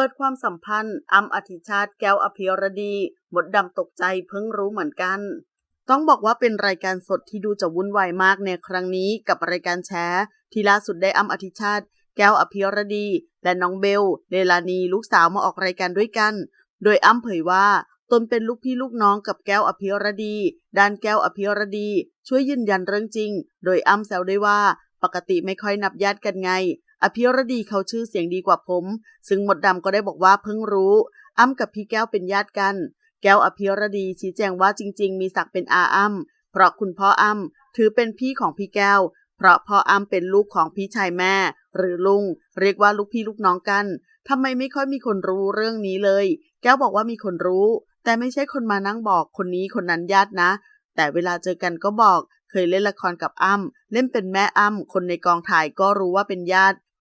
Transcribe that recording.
ปิดความสัมพันธ์อ้ำอธิชาติแก้วอภิรดีมดดำตกใจเพิ่งรู้เหมือนกัน ต้องบอกว่าเป็นรายการสดที่ดูจะวุ่นวายมากในครั้งนี้กับรายการแชร์ที่ล่าสุดได้อ้ำอธิชาติ แก้วอภิรดี และน้องเบลเลลานีลูกสาวมาออกรายการด้วยกัน โดยอ้ำเผยว่าตนเป็นลูกพี่ลูกน้องกับแก้วอภิรดี ด้านแก้วอภิรดี ช่วยยืนยันเรื่องจริง โดยอ้ำแซวได้ว่า ปกติไม่ค่อยนับญาติกันไง อภิรดีเขาชื่อเสียงดีกว่าผม ซึ่งหมดดำก็ได้บอกว่าเพิ่งรู้ อ้ำกับพี่แก้วเป็นญาติกัน แก้วอภิรดีชี้แจงว่าจริง ๆ มีศักดิ์เป็นอาอ้ำเพราะคุณพ่ออ้ำถือเป็นพี่ของพี่แก้ว เพราะพ่ออ้ำเป็นลูกของพี่ชายแม่ หรือลุง เรียกว่าลูกพี่ลูกน้องกันทำไมไม่ค่อยมีคนรู้เรื่องนี้เลย แก้วบอกว่ามีคนรู้ แต่ไม่ใช่คนมานั่งบอกคนนี้คนนั้นญาตินะ แต่เวลาเจอกันก็บอก เคยเล่นละครกับอ้ำเล่นเป็นแม่อ้ำคนในกองถ่ายก็รู้ว่าเป็นญาติ